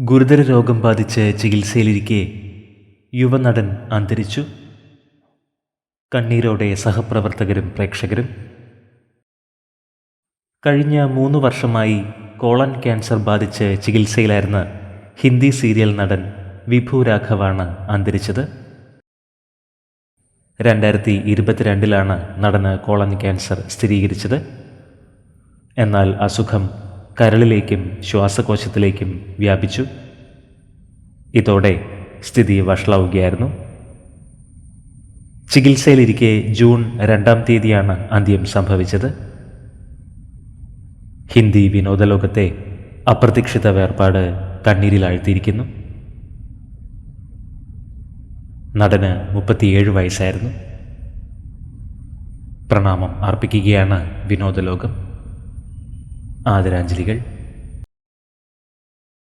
ഗുരുതര രോഗം ബാധിച്ച് ചികിത്സയിലിരിക്കെ യുവനടൻ അന്തരിച്ചു. കണ്ണീരോടെ സഹപ്രവർത്തകരും പ്രേക്ഷകരും. കഴിഞ്ഞ മൂന്ന് വർഷമായി കോളൻ ക്യാൻസർ ബാധിച്ച് ചികിത്സയിലായിരുന്ന ഹിന്ദി സീരിയൽ നടൻ വിഭു രാഘവാണ് അന്തരിച്ചത്. രണ്ടായിരത്തി ഇരുപത്തിരണ്ടിലാണ് നടന് കോളൻ ക്യാൻസർ സ്ഥിരീകരിച്ചത്. എന്നാൽ അസുഖം കരളിലേക്കും ശ്വാസകോശത്തിലേക്കും വ്യാപിച്ചു. ഇതോടെ സ്ഥിതി വഷളാവുകയായിരുന്നു. ചികിത്സയിലിരിക്കെ ജൂൺ രണ്ടാം തീയതിയാണ് അന്ത്യം സംഭവിച്ചത്. ഹിന്ദി വിനോദലോകത്തെ അപ്രതീക്ഷിത വേർപാട് കണ്ണീരിലാഴ്ത്തിയിരിക്കുന്നു. നടന് മുപ്പത്തിയേഴ് വയസ്സായിരുന്നു. പ്രണാമം അർപ്പിക്കുകയാണ് വിനോദലോകം. ആദരാഞ്ജലികൾ.